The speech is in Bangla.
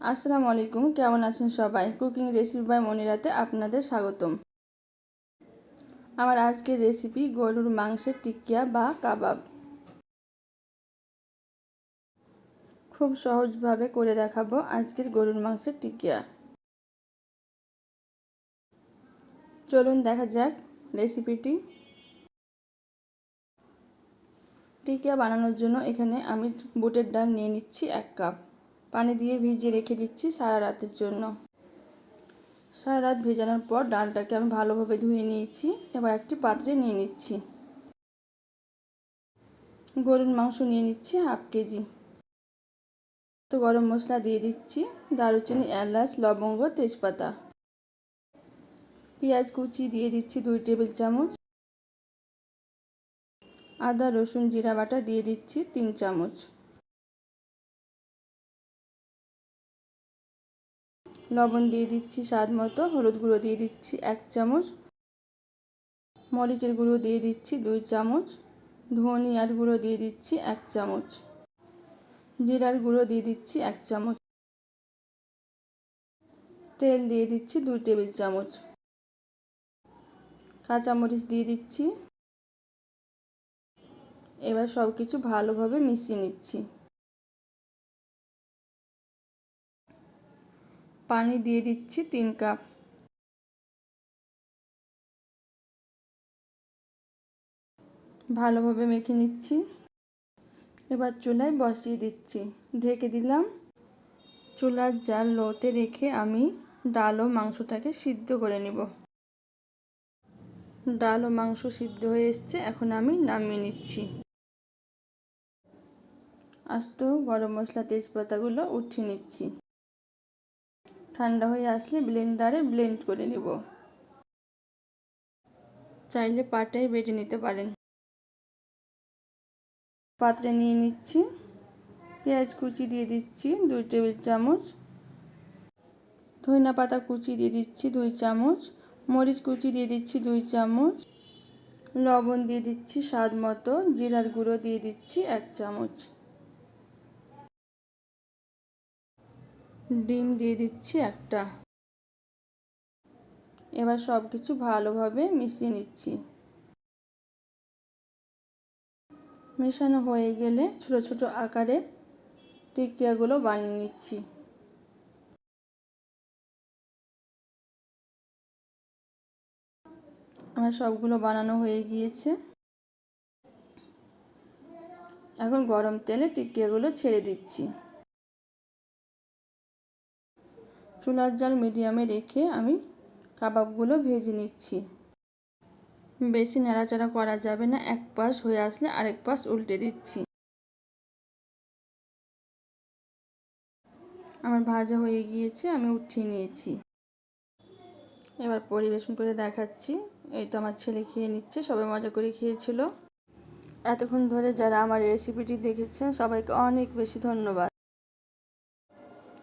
আসসালামু আলাইকুম, কেমন আছেন সবাই? কুকিং রেসিপি বাই মনিরাতে আপনাদের স্বাগতম। আমার আজকের রেসিপি গরুর মাংসের টিকিয়া বা কাবাব। খুব সহজভাবে করে দেখাবো আজকের গরুর মাংসের টিকিয়া চলুন দেখা যাক রেসিপিটি টিকিয়া বানানোর জন্য এখানে আমি বুটের ডাল নিয়ে নিচ্ছি এক কাপ। পানি দিয়ে ভিজিয়ে রেখে দিচ্ছি সারা রাতের জন্য। সারা রাত ভেজানোর পর ডালটাকে আমি ভালোভাবে ধুয়ে নিয়েছি, এবার একটি পাত্রে নিয়ে নিচ্ছি। গরুর মাংস নিয়ে নিচ্ছি হাফ কেজি। তো গরম মশলা দিয়ে দিচ্ছি দারুচিনি, এলাচ, লবঙ্গ, তেজপাতা। পেঁয়াজ কুচি দিয়ে দিচ্ছি দুই টেবিল চামচ। আদা, রসুন, জিরা বাটা দিয়ে দিচ্ছি তিন চামচ। লবণ দিয়ে দিচ্ছি স্বাদ মতো, হলুদ গুঁড়ো দিয়ে দিচ্ছি এক চামচ, মরিচের গুঁড়ো দিয়ে দিচ্ছি দুই চামচ, ধনিয়ার গুঁড়ো দিয়ে দিচ্ছি এক চামচ, জিরার গুঁড়ো দিয়ে দিচ্ছি এক চামচ, তেল দিয়ে দিচ্ছি দুই টেবিল চামচ, কাঁচামরিচ দিয়ে দিচ্ছি। এবার সব কিছু ভালোভাবে মিশিয়ে নিচ্ছি। পানি দিয়ে দিচ্ছি তিন কাপ। ভালোভাবে মেখে নিচ্ছি। এবার চুলায় বসিয়ে দিচ্ছি। ঢেকে দিলাম। চুলার জাল লোতে রেখে আমি ডাল ও মাংসটাকে সিদ্ধ করে নেব। ডাল ও মাংস সিদ্ধ হয়ে এসছে, এখন আমি নামিয়ে নিচ্ছি। আস্ত গরম মশলা তেজপাতাগুলো উঠিয়ে নিচ্ছি। ঠান্ডা হয়ে আসলে ব্লেন্ডারে ব্লেন্ড করে নেব। চাইলে পাটাই বেটে নিতে পারেন। পাত্রে নিয়ে নিচ্ছি। পেঁয়াজ কুচি দিয়ে দিচ্ছি দুই টেবিল চামচ। ধনিয়া পাতা কুচি দিয়ে দিচ্ছি দুই চামচ। মরিচ কুচি দিয়ে দিচ্ছি দুই চামচ। লবণ দিয়ে দিচ্ছি স্বাদ মতো। জিরার গুঁড়ো দিয়ে দিচ্ছি এক চামচ। ডিম দিয়ে দিচ্ছি একটা। এবার সব কিছু ভালোভাবে মিশিয়ে নিচ্ছি। মেশানো হয়ে গেলে ছোট ছোট আকারে টিকিয়াগুলো বানিয়ে নিচ্ছি। আমার সবগুলো বানানো হয়ে গিয়েছে। এখন গরম তেলে টিকিয়াগুলো ছেড়ে দিচ্ছি। চুলার জাল মিডিয়ামে রেখে আমি কাবাবগুলো ভেজে নিচ্ছি। বেশি নাড়াচাড়া করা যাবে না, এক পাশ হয়ে আসলে আরেক পাশ উল্টে দিচ্ছি। আমার ভাজা হয়ে গিয়েছে, আমি উঠিয়ে নিয়েছি। এবার পরিবেশন করে দেখাচ্ছি। এই তো আমার ছেলে খেয়ে নিচ্ছে, সবাই মজা করে খেয়েছিল। এতক্ষণ ধরে যারা আমার রেসিপিটি দেখেছেন, সবাইকে অনেক বেশি ধন্যবাদ।